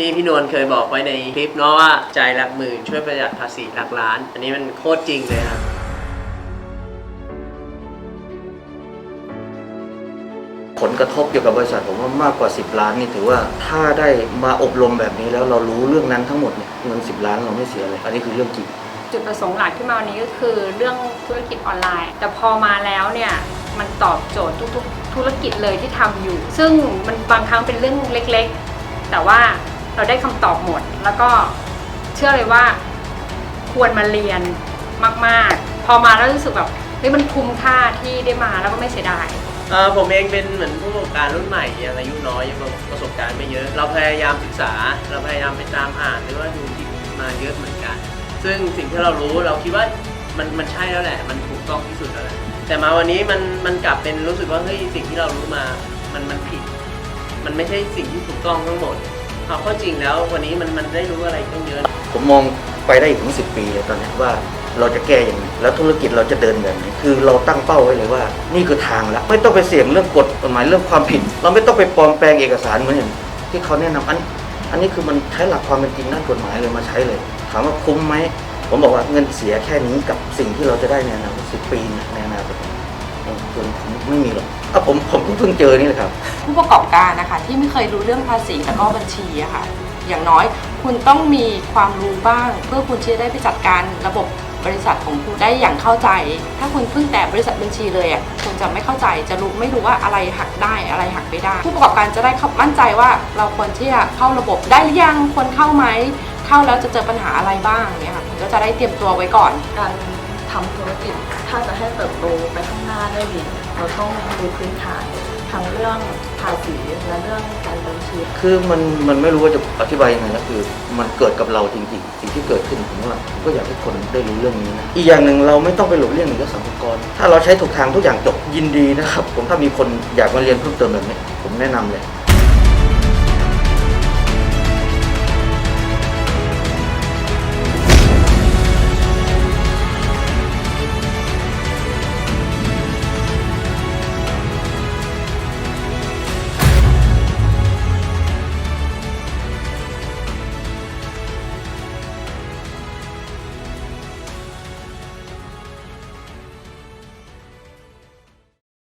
ที่พี่นวลเคยบอกไว้ในคลิปเนาะว่าใจายหลักหมื่นช่วยประหยัดภาษีหลักล้าน อันนี้มันโคตรจริงเลยครับผลกระทบเกี่ยวกับบริษัทผมว่ามากกว่า 10 ล้านนี่ถือว่าถ้าได้มาอบรมแบบนี้แล้วเรารู้เรื่องนั้นทั้งหมดเนี่ยเงิน 10 ล้านเราไม่เสียเลยอันนี้คือเรื่องจริงจุดประสงค์หลักที่มาวันนี้ก็คือเรื่องธุรกิจออนไลน์ แต่พอมาแล้วเนี่ยมันตอบโจทย์ทุกๆ ธุรกิจเลยที่ทำอยู่ ซึ่งมันบางครั้งเป็นเรื่องเล็กๆ แต่ว่า เราได้คำตอบหมด แล้วก็เชื่อเลยว่าควรมาเรียนมาก ๆ พอมาแล้วรู้สึกแบบเฮ้ยมันคุ้มค่าที่ได้มาแล้วก็ไม่เสียดาย เอ่อผมเองเป็นเหมือนผู้ประกอบการรุ่นใหม่ยังอายุน้อยยังประสบการณ์ไม่เยอะ เราพยายามศึกษา เราพยายามไปตามอ่านหรือว่าดูคลิปมาเยอะเหมือนกัน ซึ่งสิ่งที่เรารู้เราคิดว่ามันมันใช่แล้วแหละ มันถูกต้องที่สุดแล้วแหละแต่มาวันนี้มันมันกลับเป็นรู้สึกว่าเฮ้ยสิ่งที่เรารู้มา มันมันผิด มันไม่ใช่สิ่งที่ถูกต้องทั้งหมด เอาเข้อจริงแล้ววันนี้มันมันได้รู้อะไรตั้งเยอะ ผมมองไปได้อีกถึงสิปีเลยตอนนี้ว่าเราจะแก้อยังไงแล้วธุรกิจเราจะเดินแบบไหนคือเราตั้งเป้าไว้เลยว่า นี่คือทางแล้วไม่ต้องไปเสี่ยงเรื่องกฎกฎหมายเรื่องความผิด เราไม่ต้องไปปลอมแปลงเอกสารเหมือนอย่างที่เขาแนะนำอันอันนี้คือมันใช้หลักความเป็นจริงด้านกฎหมายเลยมาใช้เลย ถามว่าคุ้มไหมผมบอกว่าเงินเสียแค่นี้กับสิ่งที่เราจะได้ในอนาคตสิปีในอนาคตส่วนผมไม่มีหรอก อะผมผมเพิ่งเจอนี่แหละครับ ผู้ประกอบการนะคะ ที่ไม่เคยรู้เรื่องภาษีแล้วก็บัญชีอะค่ะ อย่างน้อยคุณต้องมีความรู้บ้าง เพื่อคุณที่จะได้ไปจัดการระบบบริษัทของคุณได้อย่างเข้าใจ ถ้าคุณเพิ่งแต่บริษัทบัญชีเลยอะคุณจะไม่เข้าใจจะรู้ไม่รู้ว่าอะไรหักได้อะไรหักไม่ได้ ผู้ประกอบการจะได้เข้ามั่นใจว่าเราควรที่จะเข้าระบบได้หรือยังควรเข้าไหมเข้าแล้วจะเจอปัญหาอะไรบ้างเนี่ยค่ะคุณก็จะได้เตรียมตัวไว้ก่อนการ ทำธุรกิจ ถ้าจะให้เติบโตไปข้างหน้าได้ดีเราต้องมีพื้นฐานทั้งเรื่องภาษีและเรื่องการบัญชีคือมันมันไม่รู้ว่าจะอธิบายยังไงแล้วคือมันเกิดกับเราจริงๆ สิ่งที่เกิดขึ้นผมว่าผมก็อยากให้คนได้รู้เรื่องนี้นะอีกอย่างหนึ่งเราไม่ต้องไปหลบเลี่ยงหรือสัมภารถ้าเราใช้ถูกทางทุกอย่างจบยินดีนะครับ ผมถ้ามีคนอยากมาเรียนเพิ่มเติมแบบนี้ผมแนะนำเลย